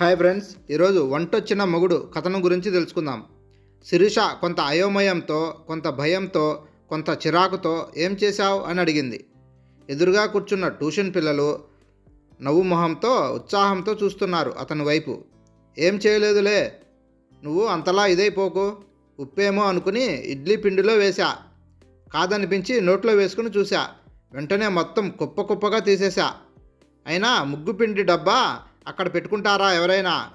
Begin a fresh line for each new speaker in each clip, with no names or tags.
Hi friends ఈరోజు వంటొచ్చిన మొగుడు కథనం గురించి తెలుసుకుందాం. శిరీష కొంత అయోమయంతో కొంత భయంతో కొంత చిరాకుతో ఏం చేశావు అని అడిగింది. ఎదురుగా కూర్చున్న ట్యూషన్ పిల్లలు నవ్వు మొహంతో ఉత్సాహంతో చూస్తున్నారు అతని వైపు. ఏం చేయలేదులే నువ్వు అంతలా ఇదైపోకు ఉప్పేమో అనుకుని ఇడ్లీ పిండిలో వేశా. కాదనిపించి నోట్లో వేసుకుని చూశా. వెంటనే మొత్తం కుప్ప కుప్పగా తీసేశా. అయినా ముగ్గు పిండి డబ్బా అక్కడ పెట్టుకుంటారా ఎవరైనా?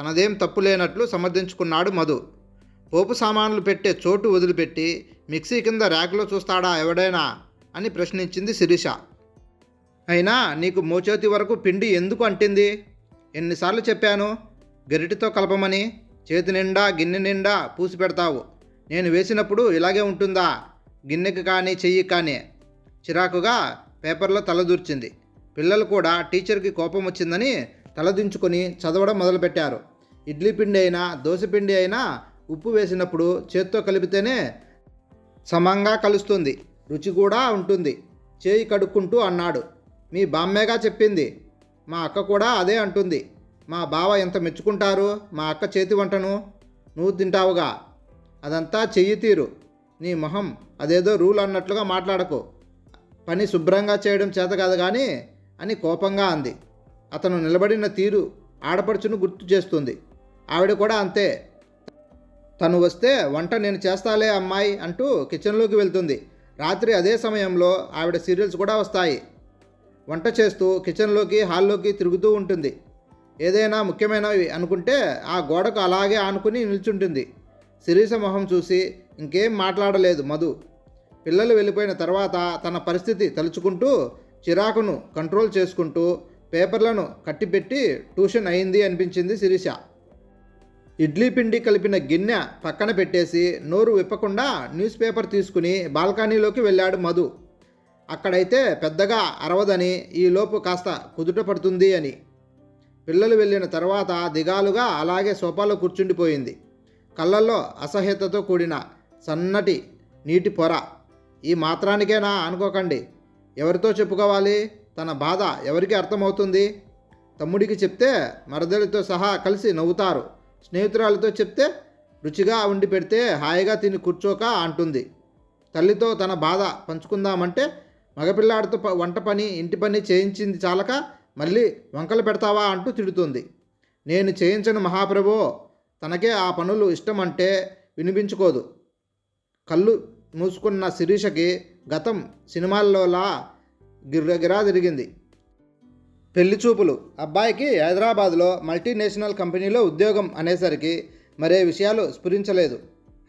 తనదేం తప్పు లేనట్లు సమర్థించుకున్నాడు మధు. పోపు సామాన్లు పెట్టే చోటు వదిలిపెట్టి మిక్సీ కింద ర్యాక్లో చూస్తాడా ఎవడైనా? అని ప్రశ్నించింది శిరీష. అయినా నీకు మోచేతి వరకు పిండి ఎందుకు అంటింది? ఎన్నిసార్లు చెప్పాను? గరిటితో కలపమని చేతి నిండా గిన్నె నిండా పూసి పెడతావు. నేను వేసినప్పుడు ఇలాగే ఉంటుందా? గిన్నెకి కానీ చెయ్యి కానీ? చిరాకుగా పేపర్లో తలదూర్చింది పిల్లలు కూడా టీచర్కి కోపం వచ్చిందని తలదించుకొని చదవడం మొదలుపెట్టారు. ఇడ్లీ పిండి అయినా దోశ పిండి అయినా ఉప్పు వేసినప్పుడు చేత్తో కలిపితేనే సమంగా కలుస్తుంది రుచి కూడా ఉంటుంది. చేయి కడుక్కుంటూ అన్నాడు. మీ బామ్మేగా చెప్పింది. మా అక్క కూడా అదే అంటుంది. మా బావ ఎంత మెచ్చుకుంటారు? మా అక్క చేతి వంటను నువ్వు తింటావుగా. అదంతా చెయ్యి తీరు. నీ మొహం అదేదో రూల్ అన్నట్లుగా మాట్లాడకు. పని శుభ్రంగా చేయడం చేత కాదు కానీ అని కోపంగా అంది. అతను నిలబడిన తీరు ఆడపడుచును గుర్తు చేస్తుంది. ఆవిడ కూడా అంతే. తను వస్తే వంట నేను చేస్తాలే అమ్మాయి అంటూ కిచెన్లోకి వెళ్తుంది. రాత్రి అదే సమయంలో ఆవిడ సీరియల్స్ కూడా వస్తాయి. వంట చేస్తూ కిచెన్లోకి హాల్లోకి తిరుగుతూ ఉంటుంది. ఏదైనా ముఖ్యమైనవి అనుకుంటే ఆ గోడకు అలాగే ఆనుకుని నిల్చుంటుంది. శిరీష మొహం చూసి ఇంకేం మాట్లాడలేదు మధు. పిల్లలు వెళ్ళిపోయిన తర్వాత తన పరిస్థితి తలుచుకుంటూ చిరాకును కంట్రోల్ చేసుకుంటూ పేపర్లను కట్టిపెట్టి ట్యూషన్ అయింది అనిపించింది శిరీష. ఇడ్లీ పిండి కలిపిన గిన్నె పక్కన పెట్టేసి నోరు విప్పకుండా న్యూస్ పేపర్ తీసుకుని బాల్కనీలోకి వెళ్ళాడు మధు. అక్కడైతే పెద్దగా అరవదని ఈలోపు కాస్త కుదుట పడుతుంది అని. పిల్లలు వెళ్ళిన తర్వాత దిగాలుగా అలాగే సోఫాలో కూర్చుండిపోయింది. కళ్ళల్లో అసహ్యతతో కూడిన సన్నటి నీటి పొర. ఈ మాత్రానికేనా అనుకోకండి. ఎవరితో చెప్పుకోవాలి? తన బాధ ఎవరికి అర్థమవుతుంది? తమ్ముడికి చెప్తే మరదలితో సహా కలిసి నవ్వుతారు. స్నేహితురాలతో చెప్తే రుచిగా వండి పెడితే హాయిగా తిని కూర్చోక అంటుంది. తల్లితో తన బాధ పంచుకుందామంటే మగపిల్లాడితో వంట పని ఇంటి పని చేయించింది చాలక మళ్ళీ వంకలు పెడతావా అంటూ తిడుతుంది. నేను చేయించను మహాప్రభో తనకే ఆ పనులు ఇష్టమంటే వినిపించుకోదు. కళ్ళు మూసుకున్న శిరీషకి గతం సినిమాల్లోలా గిర్రగిరా తిరిగింది. పెళ్ళి చూపులు. అబ్బాయికి హైదరాబాద్లో మల్టీనేషనల్ కంపెనీలో ఉద్యోగం అనేసరికి మరే విషయాలు స్ఫురించలేదు.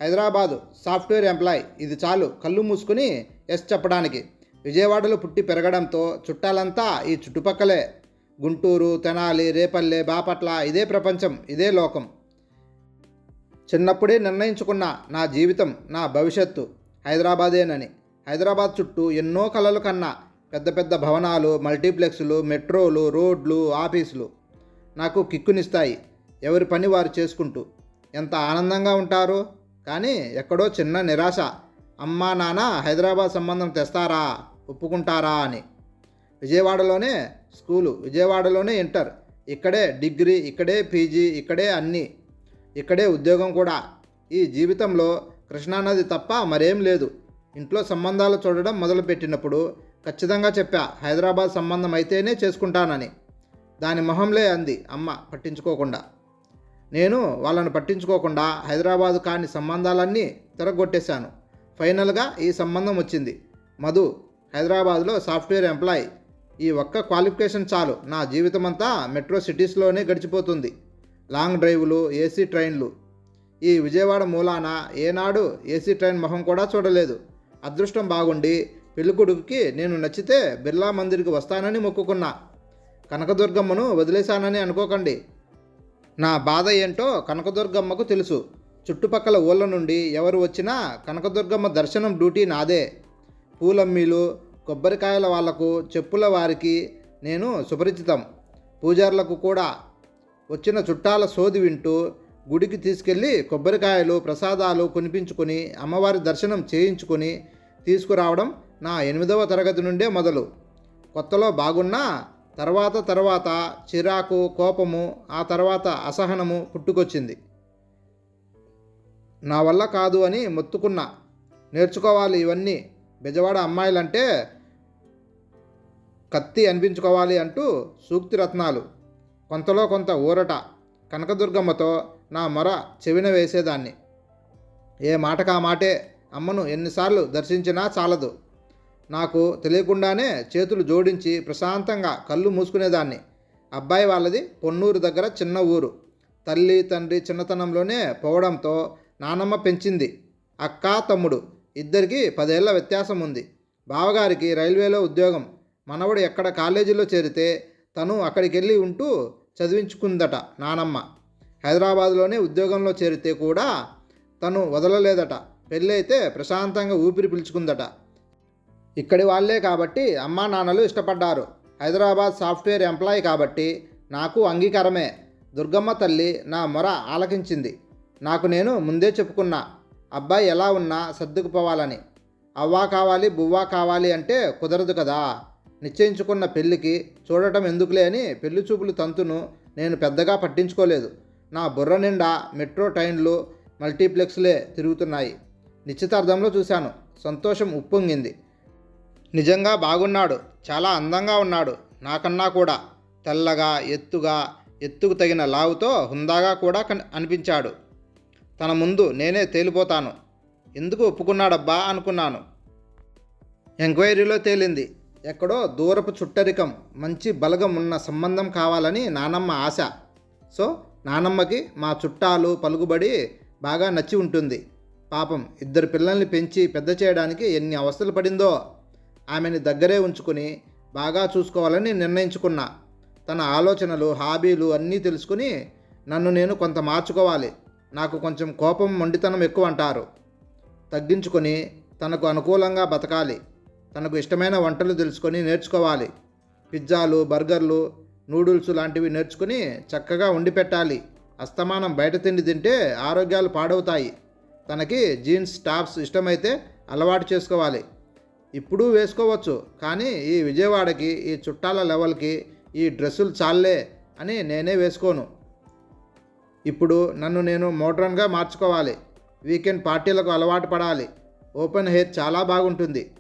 Hyderabad software employee. ఇది చాలు కళ్ళు మూసుకుని ఎస్ చెప్పడానికి. విజయవాడలో పుట్టి పెరగడంతో చుట్టాలంతా ఈ చుట్టుపక్కలే. గుంటూరు తెనాలి రేపల్లె బాపట్ల ఇదే ప్రపంచం ఇదే లోకం. చిన్నప్పుడే నిర్ణయించుకున్న నా జీవితం నా భవిష్యత్తు హైదరాబాదేనని. హైదరాబాద్ చుట్టూ ఎన్నో కలలు కన్నా పెద్ద పెద్ద భవనాలు మల్టీప్లెక్స్లు మెట్రోలు రోడ్లు ఆఫీసులు నాకు కిక్కునిస్తాయి. ఎవరి పని వారు చేసుకుంటూ. ఎంత ఆనందంగా ఉంటారు? కానీ ఎక్కడో చిన్న నిరాశ. అమ్మా నాన్న హైదరాబాద్ సంబంధం తెస్తారా? ఒప్పుకుంటారా అని. విజయవాడలోనే స్కూలు విజయవాడలోనే ఇంటర్. ఇక్కడే డిగ్రీ ఇక్కడే పీజీ ఇక్కడే అన్నీ. ఇక్కడే ఉద్యోగం కూడా. ఈ జీవితంలో కృష్ణానది తప్ప మరేం లేదు. ఇంట్లో సంబంధాలు చూడడం మొదలుపెట్టినప్పుడు ఖచ్చితంగా చెప్పా హైదరాబాద్ సంబంధం అయితేనే చేసుకుంటానని. దాని మొహంలే అంది అమ్మ పట్టించుకోకుండా. నేను వాళ్ళని పట్టించుకోకుండా హైదరాబాదు కాని సంబంధాలన్నీ తిరగొట్టేశాను. ఫైనల్గా ఈ సంబంధం వచ్చింది. మధు హైదరాబాద్లో సాఫ్ట్వేర్ ఎంప్లాయ్. ఈ ఒక్క క్వాలిఫికేషన్ చాలు. నా జీవితమంతా మెట్రో సిటీస్లోనే గడిచిపోతుంది. లాంగ్ డ్రైవ్లు ఏసీ ట్రైన్లు. ఈ విజయవాడ మూలాన ఏనాడు ఏసీ ట్రైన్ మొహం కూడా చూడలేదు. అదృష్టం బాగుండి పెళ్ళికొడుకుకి నేను నచ్చితే బిర్లా మందిర్కి వస్తానని మొక్కుకున్నా. కనకదుర్గమ్మను వదిలేశానని అనుకోకండి. నా బాధ ఏంటో కనకదుర్గమ్మకు తెలుసు. చుట్టుపక్కల ఊళ్ళ నుండి ఎవరు వచ్చినా కనకదుర్గమ్మ దర్శనం డ్యూటీ నాదే. పూలమ్మీలు కొబ్బరికాయల వాళ్ళకు చెప్పుల వారికి నేను సుపరిచితం. పూజారులకు కూడా. వచ్చిన చుట్టాల సోది వింటూ గుడికి తీసుకెళ్ళి కొబ్బరికాయలు ప్రసాదాలు కొనిపించుకొని అమ్మవారి దర్శనం చేయించుకొని తీసుకురావడం నా ఎనిమిదవ తరగతి నుండే మొదలు. కొత్తలో బాగున్నా తర్వాత తర్వాత చిరాకు కోపము ఆ తర్వాత అసహనము పుట్టుకొచ్చింది. నా వల్ల కాదు అని మొత్తుకున్నా. నేర్చుకోవాలి ఇవన్నీ బెజవాడ అమ్మాయిలంటే కత్తి అనిపించుకోవాలి అంటూ సూక్తి రత్నాలు కొంతలో కొంత ఊరట కనకదుర్గమ్మతో నా మొర చెవిన వేసేదాన్ని. ఏ మాటకా మాటే అమ్మను ఎన్నిసార్లు దర్శించినా చాలదు. నాకు తెలియకుండానే చేతులు జోడించి ప్రశాంతంగా కళ్ళు మూసుకునేదాన్ని. అబ్బాయి వాళ్ళది పొన్నూరు దగ్గర చిన్న ఊరు. తల్లి తండ్రి చిన్నతనంలోనే పోవడంతో నానమ్మ పెంచింది. అక్క తమ్ముడు. ఇద్దరికి పదేళ్ళ వ్యత్యాసం ఉంది. బావగారికి రైల్వేలో ఉద్యోగం. మనవడు ఎక్కడ కాలేజీలో చేరితే తను అక్కడికి వెళ్ళి ఉంటూ చదివించుకుందట నానమ్మ. హైదరాబాద్లోనే ఉద్యోగంలో చేరితే కూడా తను వదలలేదట. పెళ్ళైతే ప్రశాంతంగా ఊపిరి పీల్చుకుందట. ఇక్కడి వాళ్ళే కాబట్టి అమ్మా నాన్నలు ఇష్టపడ్డారు. హైదరాబాద్ సాఫ్ట్వేర్ ఎంప్లాయీ కాబట్టి నాకు అంగీకారమే. దుర్గమ్మ తల్లి నా మొర ఆలకించింది. నాకు నేను ముందే చెప్పుకున్నా అబ్బాయి ఎలా ఉన్నా సర్దుకుపోవాలని. అవ్వా కావాలి బువ్వా కావాలి అంటే కుదరదు కదా. నిశ్చయించుకున్న పెళ్ళికి చూడటం ఎందుకులే అని పెళ్ళి చూపులు తంతును నేను పెద్దగా పట్టించుకోలేదు. నా బుర్ర నిండా మెట్రో ట్రైన్లు మల్టీప్లెక్స్లే తిరుగుతున్నాయి. నిశ్చితార్థంలో చూశాను. సంతోషం ఉప్పొంగింది. నిజంగా బాగున్నాడు. చాలా అందంగా ఉన్నాడు. నాకన్నా కూడా తెల్లగా ఎత్తుగా ఎత్తుకు తగిన లావుతో హుందాగా కూడా కన్- అనిపించాడు. తన ముందు నేనే తేలిపోతాను. ఎందుకు ఒప్పుకున్నాడబ్బా? అనుకున్నాను. ఎంక్వైరీలో తేలింది. ఎక్కడో దూరపు చుట్టరికం మంచి బలగం ఉన్న సంబంధం కావాలని నానమ్మ ఆశ. సో నానమ్మకి మా చుట్టాలు పలుకుబడి బాగా నచ్చి ఉంటుంది. పాపం ఇద్దరు పిల్లల్ని పెంచి పెద్ద చేయడానికి ఎన్ని అవస్థలు పడిందో ఆమెని దగ్గరే ఉంచుకుని బాగా చూసుకోవాలని నిర్ణయించుకున్నా. తన ఆలోచనలు హాబీలు అన్నీ తెలుసుకుని నన్ను నేను కొంత మార్చుకోవాలి. నాకు కొంచెం కోపం మొండితనం ఎక్కువ అంటారు తగ్గించుకొని తనకు అనుకూలంగా బతకాలి. తనకు ఇష్టమైన వంటలు తెలుసుకొని నేర్చుకోవాలి. పిజ్జాలు బర్గర్లు నూడిల్స్ లాంటివి నేర్చుకుని చక్కగా వండి పెట్టాలి అస్తమానం బయట తిండి తింటే ఆరోగ్యాలు పాడవుతాయి. తనకి జీన్స్ టాప్స్ ఇష్టమైతే అలవాటు చేసుకోవాలి. ఇప్పుడు వేసుకోవచ్చు. కానీ ఈ విజయవాడకి ఈ చుట్టాల లెవెల్కి ఈ డ్రెస్సులు చాలే అని నేనే వేసుకోను. ఇప్పుడు నన్ను నేను మోడ్రన్గా మార్చుకోవాలి. వీకెండ్ పార్టీలకు అలవాటు పడాలి. ఓపెన్ హెయిర్ చాలా బాగుంటుంది.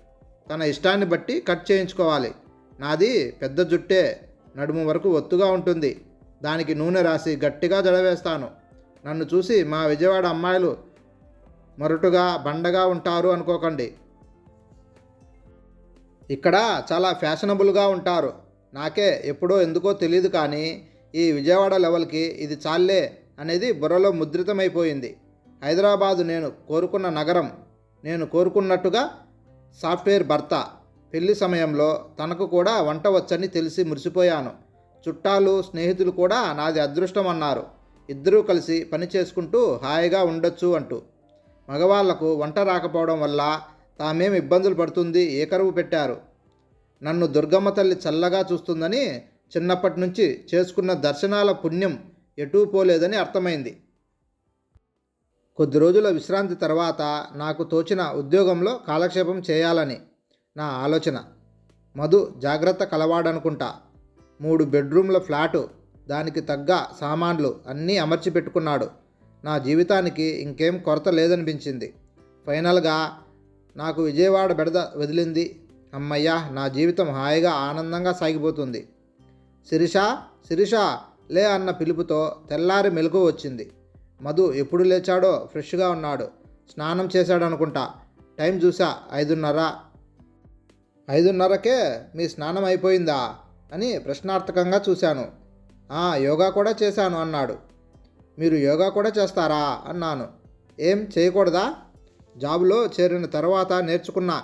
తన ఇష్టాన్ని బట్టి కట్ చేయించుకోవాలి. నాది పెద్ద జుట్టే. నడుము వరకు ఒత్తుగా ఉంటుంది. దానికి నూనె రాసి గట్టిగా జడవేస్తాను. నన్ను చూసి మా విజయవాడ అమ్మాయిలు మొరటుగా బండగా ఉంటారు అనుకోకండి. ఇక్కడ చాలా ఫ్యాషనబుల్గా ఉంటారు. నాకే ఎప్పుడో ఎందుకో తెలియదు కానీ ఈ విజయవాడ లెవెల్కి ఇది చాలే అనేది బుర్రలో ముద్రితమైపోయింది. హైదరాబాదు నేను కోరుకున్న నగరం నేను కోరుకున్నట్టుగా సాఫ్ట్వేర్ భర్త. పెళ్ళి సమయంలో తనకు కూడా వంట వచ్చని తెలిసి మురిసిపోయాను. చుట్టాలు స్నేహితులు కూడా నాది అదృష్టం అన్నారు. ఇద్దరూ కలిసి పని చేసుకుంటూ హాయిగా ఉండొచ్చు అంటూ. మగవాళ్ళకు వంట రాకపోవడం వల్ల తామేం ఇబ్బందులు పడుతుంది ఏకరువు పెట్టారు? నన్ను దుర్గమ్మ తల్లి చల్లగా చూస్తుందని చిన్నప్పటి నుంచి చేసుకున్న దర్శనాల పుణ్యం ఎటూ పోలేదని అర్థమైంది. కొద్ది రోజుల విశ్రాంతి తర్వాత నాకు తోచిన ఉద్యోగంలో కాలక్షేపం చేయాలని నా ఆలోచన. మధు జాగ్రత్త కలవాడనుకుంటా. మూడు బెడ్రూమ్ల ఫ్లాటు దానికి తగ్గ సామాన్లు అన్నీ అమర్చి పెట్టుకున్నాడు నా జీవితానికి ఇంకేం కొరత లేదనిపించింది. ఫైనల్గా నాకు విజయవాడ బెడద వదిలింది. అమ్మయ్యా నా జీవితం హాయిగా ఆనందంగా సాగిపోతుంది. శిరీష శిరీష లే అన్న పిలుపుతో తెల్లారి మెలకు వచ్చింది. మధు ఎప్పుడు లేచాడో ఫ్రెష్గా ఉన్నాడు. స్నానం చేశాడు అనుకుంటా టైం చూసా ఐదున్నర. ఐదున్నరకే మీ స్నానం అయిపోయిందా? అని ప్రశ్నార్థకంగా చూశాను. యోగా కూడా చేశాను అన్నాడు. మీరు యోగా కూడా చేస్తారా? అన్నాను. ఏం చేయకూడదా? జాబులో చేరిన తర్వాత నేర్చుకున్నా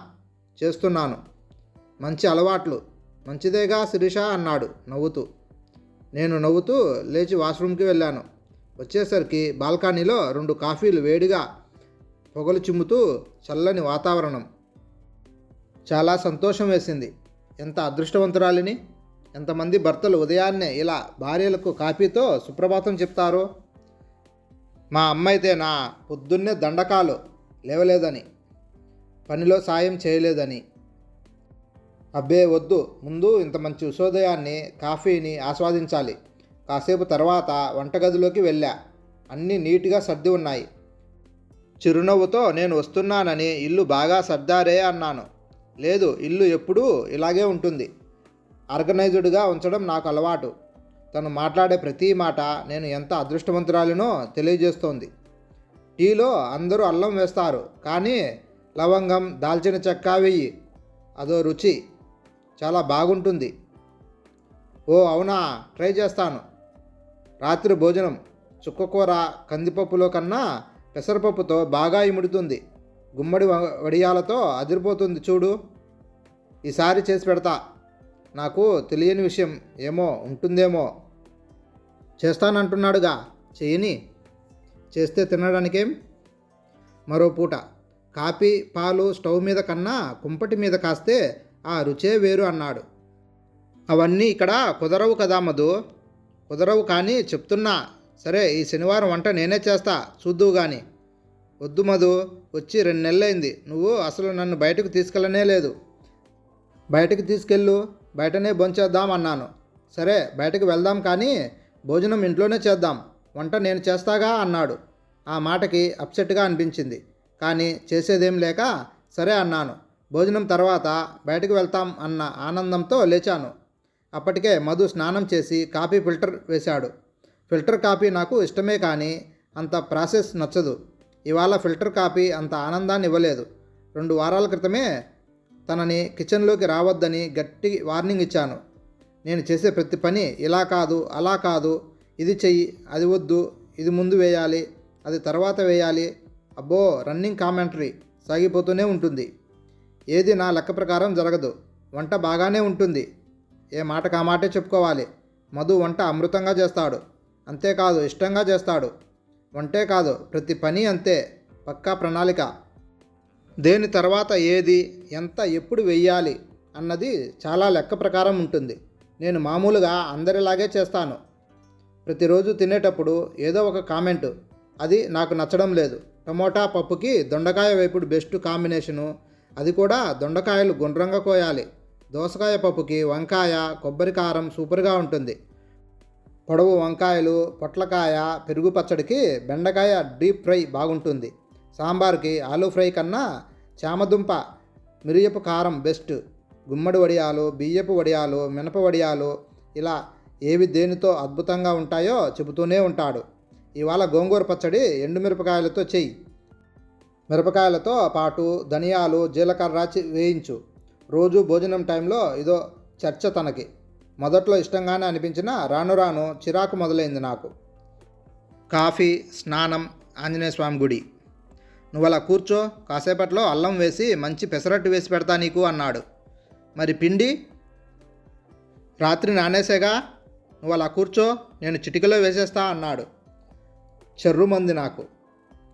చేస్తున్నాను. మంచి అలవాట్లు. మంచిదేగా శిరీష అన్నాడు నవ్వుతూ. నేను నవ్వుతూ లేచి వాష్రూమ్కి వెళ్ళాను. వచ్చేసరికి బాల్కనీలో రెండు కాఫీలు వేడిగా పొగలు చిమ్ముతూ చల్లని వాతావరణం. చాలా సంతోషం వేసింది. ఎంత అదృష్టవంతురాలిని? ఎంతమంది భర్తలు ఉదయాన్నే ఇలా భార్యలకు కాఫీతో సుప్రభాతం చెప్తారో? మా అమ్మ అయితే నా పొద్దున్నే దండకాలు లేవలేదని పనిలో సాయం చేయలేదని. అబ్బే వద్దు. ముందు ఇంత మంచి ఉషోదయాన్ని కాఫీని ఆస్వాదించాలి. కాసేపు తర్వాత వంటగదిలోకి వెళ్ళా. అన్నీ నీట్గా సర్ది ఉన్నాయి. చిరునవ్వుతో నేను వస్తున్నానని ఇల్లు బాగా సర్దారే అన్నాను. లేదు ఇల్లు ఎప్పుడూ ఇలాగే ఉంటుంది. ఆర్గనైజ్డ్గా ఉంచడం నాకు అలవాటు. తను మాట్లాడే ప్రతి మాట నేను ఎంత అదృష్టవంతురాలినో తెలియజేస్తోంది. టీలో అందరూ అల్లం వేస్తారు కానీ లవంగం దాల్చిన చెక్క వెయ్యి అదో రుచి. చాలా బాగుంటుంది. ఓ అవునా ట్రై చేస్తాను. రాత్రి భోజనం. చుక్కకూర కందిపప్పులో కన్నా పెసరపప్పుతో బాగా ఇముడుతుంది. గుమ్మడి వడియాలతో అదిరిపోతుంది చూడు. ఈసారి చేసి పెడతా. నాకు తెలియని విషయం ఏమో ఉంటుందేమో చేస్తానంటున్నాడుగా. చేయని? చేస్తే తినడానికేం? మరో పూట. కాఫీ పాలు స్టవ్ మీద కన్నా కుంపటి మీద కాస్తే ఆ రుచే వేరు అన్నాడు. అవన్నీ ఇక్కడ కుదరవు కదా మధు. కుదరవు కానీ చెప్తున్నా. సరే ఈ శనివారం వంట నేనే చేస్తా. చూద్దువు గాని. వద్దు మధు వచ్చి రెండు నెలలైంది. నువ్వు అసలు నన్ను బయటకు తీసుకెళ్ళనే లేదు. బయటకు తీసుకెళ్ళు. బయటనే భోంచేద్దాం అన్నాను. సరే బయటకు వెళ్దాం కానీ భోజనం ఇంట్లోనే చేద్దాం. వంట నేను చేస్తాగా అన్నాడు. ఆ మాటకి అప్సెట్గా అనిపించింది. కానీ చేసేదేం లేక సరే అన్నాను. భోజనం తర్వాత బయటకు వెళ్తాం అన్న ఆనందంతో లేచాను. అప్పటికే మధు స్నానం చేసి కాఫీ ఫిల్టర్ వేశాడు. ఫిల్టర్ కాఫీ నాకు ఇష్టమే కానీ అంత ప్రాసెస్ నచ్చదు. ఇవాళ ఫిల్టర్ కాఫీ అంత ఆనందాన్ని ఇవ్వలేదు. రెండు వారాల క్రితమే తనని కిచెన్లోకి రావద్దని గట్టి వార్నింగ్ ఇచ్చాను. నేను చేసే ప్రతి పని ఇలా కాదు అలా కాదు ఇది చెయ్యి అది వద్దు ఇది ముందు వేయాలి అది తర్వాత వేయాలి. అబ్బో రన్నింగ్ కామెంటరీ సాగిపోతూనే ఉంటుంది. ఏది నా లెక్క ప్రకారం జరగదు. వంట బాగానే ఉంటుంది. ఏ మాటకు ఆ మాటే చెప్పుకోవాలి. మధు వంట అమృతంగా చేస్తాడు. అంతేకాదు ఇష్టంగా చేస్తాడు. వంటే కాదు ప్రతి పని అంతే. పక్కా ప్రణాళిక. దేని తర్వాత ఏది ఎంత ఎప్పుడు వెయ్యాలి అన్నది చాలా లెక్క ప్రకారం ఉంటుంది. నేను మామూలుగా అందరిలాగే చేస్తాను. ప్రతిరోజు తినేటప్పుడు ఏదో ఒక కామెంటు. అది నాకు నచ్చడం లేదు. టమోటా పప్పుకి దొండకాయ వేపుడు బెస్ట్ కాంబినేషను. అది కూడా దొండకాయలు గుండ్రంగా కోయాలి. దోసకాయ పప్పుకి వంకాయ కొబ్బరి కారం సూపర్గా ఉంటుంది. పొడవు వంకాయలు పొట్లకాయ పెరుగు పచ్చడికి బెండకాయ డీప్ ఫ్రై బాగుంటుంది. సాంబార్కి ఆలూ ఫ్రై కన్నా చామదుంప మిరియపు కారం బెస్ట్ గుమ్మడి వడియాలు బియ్యపు వడియాలు మినప వడియాలు ఇలా ఏవి దేనితో అద్భుతంగా ఉంటాయో చెబుతూనే ఉంటాడు. ఇవాళ గోంగూర పచ్చడి ఎండుమిరపకాయలతో చెయ్యి. మిరపకాయలతో పాటు ధనియాలు జీలకర్ర వేయించు. రోజు భోజనం టైంలో ఇదో చర్చ తనకి. మొదట్లో ఇష్టంగానే అనిపించినా రాను రాను చిరాకు మొదలైంది నాకు. కాఫీ స్నానం ఆంజనేయ స్వామి గుడి. నువ్వు అలా కూర్చో కాసేపట్లో అల్లం వేసి మంచి పెసరట్టు వేసి పెడతా నీకు అన్నాడు. మరి పిండి? రాత్రి నానేసేగా? నువ్వు అలా కూర్చో నేను చిటికలో వేసేస్తా అన్నాడు. చెర్రుమంది నాకు.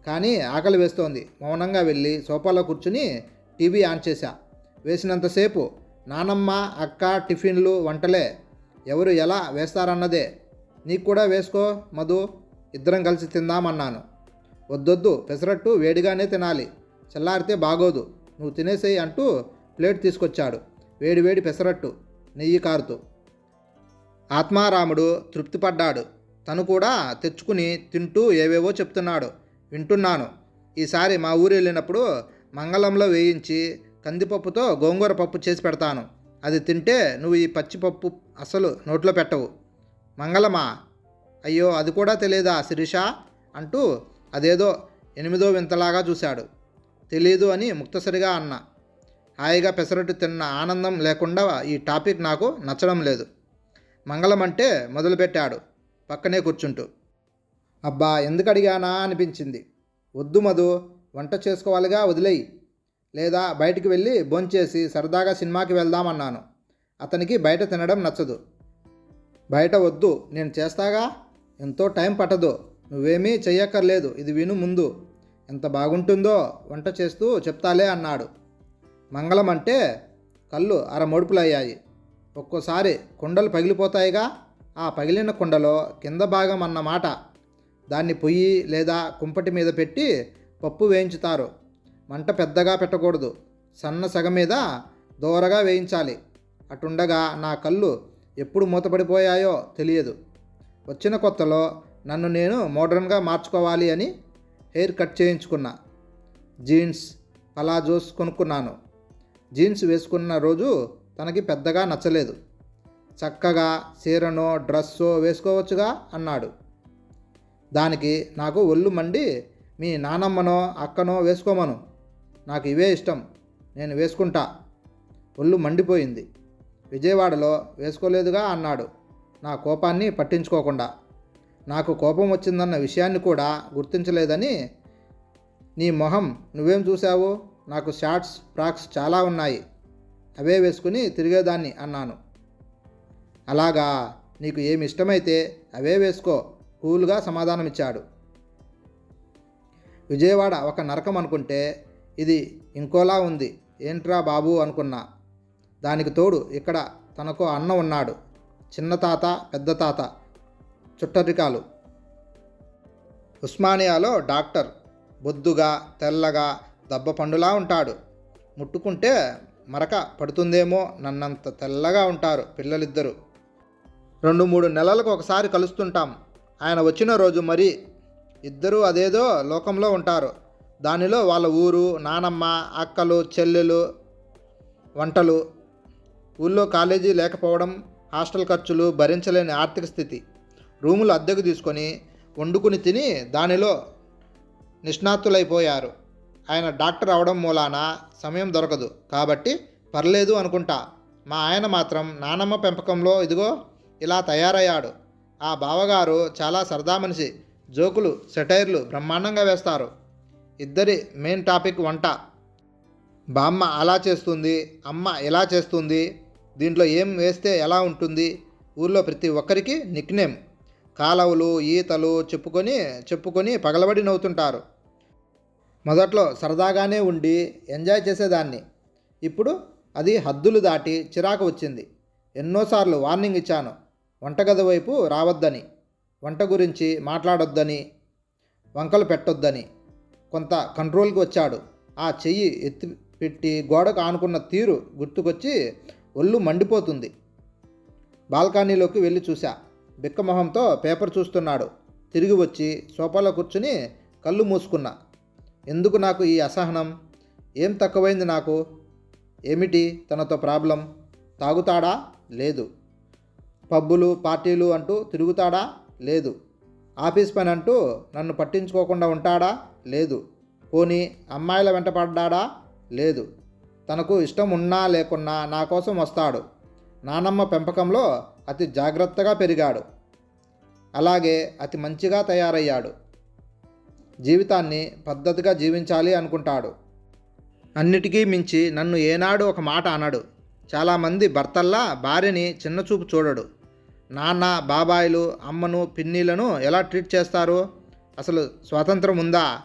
కానీ ఆకలి వేస్తోంది. మౌనంగా వెళ్ళి సోఫాలో కూర్చుని టీవీ ఆన్ చేశా. వేసినంతసేపు నానమ్మ అక్క టిఫిన్లు వంటలే. ఎవరు ఎలా వేస్తారన్నదే. నీకు కూడా వేసుకో మధు. ఇద్దరం కలిసి తిందామన్నాను. వద్దొద్దు పెసరట్టు వేడిగానే తినాలి. చల్లారితే బాగోదు. నువ్వు తినేసేయి అంటూ ప్లేట్ తీసుకొచ్చాడు. వేడివేడి పెసరట్టు నెయ్యి కారుతూ. ఆత్మారాముడు తృప్తిపడ్డాడు. తను కూడా తెచ్చుకుని తింటూ ఏవేవో చెప్తున్నాడు. వింటున్నాను. ఈసారి మా ఊరు వెళ్ళినప్పుడు మంగళంలో వేయించి కందిపప్పుతో గోంగూర పప్పు చేసి పెడతాను. అది తింటే నువ్వు ఈ పచ్చిపప్పు అసలు నోట్లో పెట్టవు. మంగళమా? అయ్యో అది కూడా తెలియదా శిరీష? అంటూ అదేదో ఎనిమిదో వింతలాగా చూశాడు. తెలీదు అని ముక్తసరిగా అన్న. హాయిగా పెసరట్టు తిన్న ఆనందం లేకుండా ఈ టాపిక్ నాకు నచ్చడం లేదు. మంగళం అంటే మొదలుపెట్టాడు పక్కనే కూర్చుంటూ. అబ్బా ఎందుకు అడిగానా అనిపించింది. వద్దు మధు వంట చేసుకోవాలిగా వదిలేయి. లేదా బయటికి వెళ్ళి భోంచేసి సరదాగా సినిమాకి వెళ్దామన్నాను. అతనికి బయట తినడం నచ్చదు. బయట వద్దు నేను చేస్తాగా? ఎంతో టైం పట్టదు. నువ్వేమీ చెయ్యక్కర్లేదు ఇది విను ముందు. ఎంత బాగుంటుందో వంట చేస్తూ చెప్తాలే అన్నాడు. మంగళం అంటే కళ్ళు అరమొడుపులయ్యాయి. ఒక్కోసారి కుండలు పగిలిపోతాయిగా ఆ పగిలిన కుండలో కింద భాగం అన్నమాట దాన్ని పొయ్యి లేదా కుంపటి మీద పెట్టి పప్పు వేయించుతారు. మంట పెద్దగా పెట్టకూడదు. సన్న సగ మీద దోరగా వేయించాలి. అటుండగా నా కళ్ళు ఎప్పుడు మూతపడిపోయాయో తెలియదు. వచ్చిన కొత్తలో నన్ను నేను మోడర్న్గా మార్చుకోవాలి అని హెయిర్ కట్ చేయించుకున్నా. జీన్స్ పలాజోస్ కొనుక్కున్నాను. జీన్స్ వేసుకున్న రోజు తనకి పెద్దగా నచ్చలేదు. చక్కగా చీరనో డ్రెస్సో వేసుకోవచ్చుగా అన్నాడు. దానికి నాకు ఒళ్ళు మండి మీ నానమ్మనో అక్కనో వేసుకోమను. నాకు ఇవే ఇష్టం నేను వేసుకుంటా. ఒళ్ళు మండిపోయింది. విజయవాడలో వేసుకోలేదుగా అన్నాడు. నా కోపాన్ని పట్టించుకోకుండా. నాకు కోపం వచ్చిందన్న విషయాన్ని కూడా గుర్తించలేదని నీ మొహం. నువ్వేం చూసావు నాకు షార్ట్స్ ఫ్రాక్స్ చాలా ఉన్నాయి. అవే వేసుకుని తిరిగేదాన్ని అన్నాను. అలాగా? నీకు ఏమి ఇష్టమైతే అవే వేసుకో. కూల్గా సమాధానమిచ్చాడు. విజయవాడ ఒక నరకం అనుకుంటే ఇది ఇంకోలా ఉంది. ఏంట్రా బాబు అనుకున్నా. దానికి తోడు ఇక్కడ తనకు అన్న ఉన్నాడు. చిన్న తాత పెద్ద తాత. చుట్టరికాలు. ఉస్మానియాలో డాక్టర్ బొద్దుగా తెల్లగా దెబ్బ పండులా ఉంటాడు. ముట్టుకుంటే మరక పడుతుందేమో నన్నంత తెల్లగా ఉంటారు పిల్లలిద్దరూ. రెండు మూడు నెలలకు ఒకసారి కలుస్తుంటాం. ఆయన వచ్చిన రోజు మరి ఇద్దరూ అదేదో లోకంలో ఉంటారు. దానిలో వాళ్ళ ఊరు నానమ్మ అక్కలు చెల్లెలు వంటలు. ఊళ్ళో కాలేజీ లేకపోవడం హాస్టల్ ఖర్చులు భరించలేని ఆర్థిక స్థితి. రూములు అద్దెకు తీసుకొని వండుకుని తిని దానిలో నిష్ణాతులైపోయారు. ఆయన డాక్టర్ అవడం మూలాన సమయం దొరకదు. కాబట్టి పర్లేదు అనుకుంటా. మా ఆయన మాత్రం నానమ్మ పెంపకంలో ఇదిగో ఇలా తయారయ్యాడు. ఆ బావగారు చాలా సరదా మనిషి. జోకులు సెటైర్లు బ్రహ్మాండంగా వేస్తారు. ఇద్దరి మెయిన్ టాపిక్ వంట. బామ్మ అలా చేస్తుంది అమ్మ ఎలా చేస్తుంది దీంట్లో ఏం వేస్తే ఎలా ఉంటుంది? ఊర్లో ప్రతి ఒక్కరికి నిక్నేమ్ కాలవలు ఈతలు చెప్పుకొని చెప్పుకొని పగలబడి నవ్వుతుంటారు. మొదట్లో సరదాగానే ఉండి ఎంజాయ్ చేసేదాన్ని. ఇప్పుడు అది హద్దులు దాటి చిరాకు వచ్చింది. ఎన్నోసార్లు వార్నింగ్ ఇచ్చాను. వంటగది వైపు రావద్దని వంట గురించి మాట్లాడొద్దని వంకలు పెట్టొద్దని. కొంత కంట్రోల్కి వచ్చాడు. ఆ చెయ్యి ఎత్తి పెట్టి గోడకు ఆనుకున్న తీరు గుర్తుకొచ్చి ఒళ్ళు మండిపోతుంది. బాల్కనీలోకి వెళ్ళి చూశా. బిక్కమొహంతో పేపర్ చూస్తున్నాడు. తిరిగి వచ్చి సోఫాలో కూర్చుని కళ్ళు మూసుకున్నా. ఎందుకు నాకు ఈ అసహనం? ఏం తక్కువైంది నాకు? ఏమిటి తనతో ప్రాబ్లం? తాగుతాడా? లేదు. పబ్బులు పార్టీలు అంటూ తిరుగుతాడా? లేదు. ఆఫీస్ పని అంటూ నన్ను పట్టించుకోకుండా ఉంటాడా? లేదు. పోనీ అమ్మాయిల వెంట పడ్డాడా? లేదు. తనకు ఇష్టం ఉన్నా లేకున్నా నా కోసం వస్తాడు. నానమ్మ పెంపకంలో అతి జాగ్రత్తగా పెరిగాడు. అలాగే అతి మంచిగా తయారయ్యాడు. జీవితాన్ని పద్ధతిగా జీవించాలి అనుకుంటాడు. అన్నిటికీ మించి నన్ను ఏనాడు ఒక మాట అనడు. చాలామంది భర్తల్లా భార్యని చిన్నచూపు చూడడు. నాన్న బాబాయిలు అమ్మను పిన్నిలను ఎలా ట్రీట్ చేస్తారు? అసలు స్వాతంత్రం ఉందా?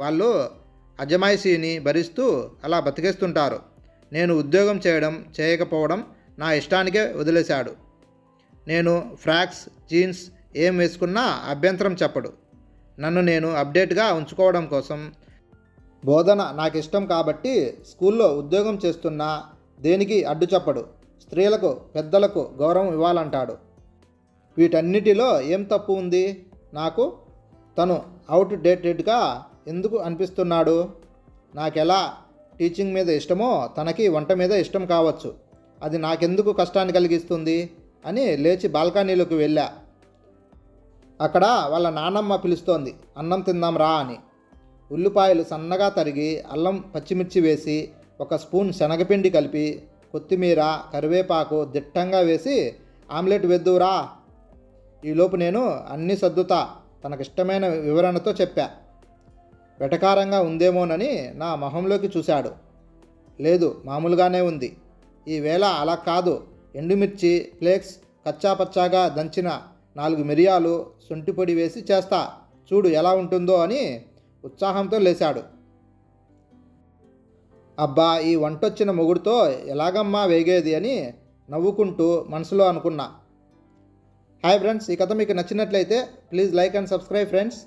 వాళ్ళు అజమాయిషీని భరిస్తూ అలా బతికేస్తుంటారు. నేను ఉద్యోగం చేయడం చేయకపోవడం నా ఇష్టానికే వదిలేశాడు. నేను ఫ్రాక్స్ జీన్స్ ఏం వేసుకున్నా అభ్యంతరం చెప్పడు. నన్ను నేను అప్డేట్గా ఉంచుకోవడం కోసం. బోధన నాకు ఇష్టం కాబట్టి స్కూల్లో ఉద్యోగం చేస్తున్నా దేనికి అడ్డు చెప్పడు. స్త్రీలకు పెద్దలకు గౌరవం ఇవ్వాలంటాడు. వీటన్నిటిలో ఏం తప్పు ఉంది? నాకు తను అవుట్ డేటెడ్గా ఎందుకు అనిపిస్తున్నాడు? నాకెలా టీచింగ్ మీద ఇష్టమో తనకి వంట మీద ఇష్టం కావచ్చు. అది నాకెందుకు కష్టాన్ని కలిగిస్తుంది? అని లేచి బాల్కనీలోకి వెళ్ళా. అక్కడ వాళ్ళ నానమ్మ పిలుస్తోంది అన్నం తిందాం రా అని. ఉల్లిపాయలు సన్నగా తరిగి అల్లం పచ్చిమిర్చి వేసి ఒక స్పూన్ శనగపిండి కలిపి కొత్తిమీర కరివేపాకు దిట్టంగా వేసి ఆమ్లెట్ వెద్దురా ఈలోపు నేను అన్ని సర్దుతా. తనకిష్టమైన వివరణతో చెప్పా. వెటకారంగా ఉందేమోనని నా మొహంలోకి చూశాడు. లేదు మామూలుగానే ఉంది. ఈవేళ అలా కాదు. ఎండుమిర్చి ఫ్లేక్స్ కచ్చాపచ్చాగా దంచిన నాలుగు మిరియాలు సొంటిపొడి వేసి చేస్తా. చూడు ఎలా ఉంటుందో అని ఉత్సాహంతో లేశాడు. అబ్బా ఈ వంటొచ్చిన మొగుడుతో ఎలాగమ్మా వేగేది అని నవ్వుకుంటూ మనసులో అనుకున్నా. హాయ్ ఫ్రెండ్స్ ఈ కథ మీకు నచ్చినట్లయితే please like and subscribe friends.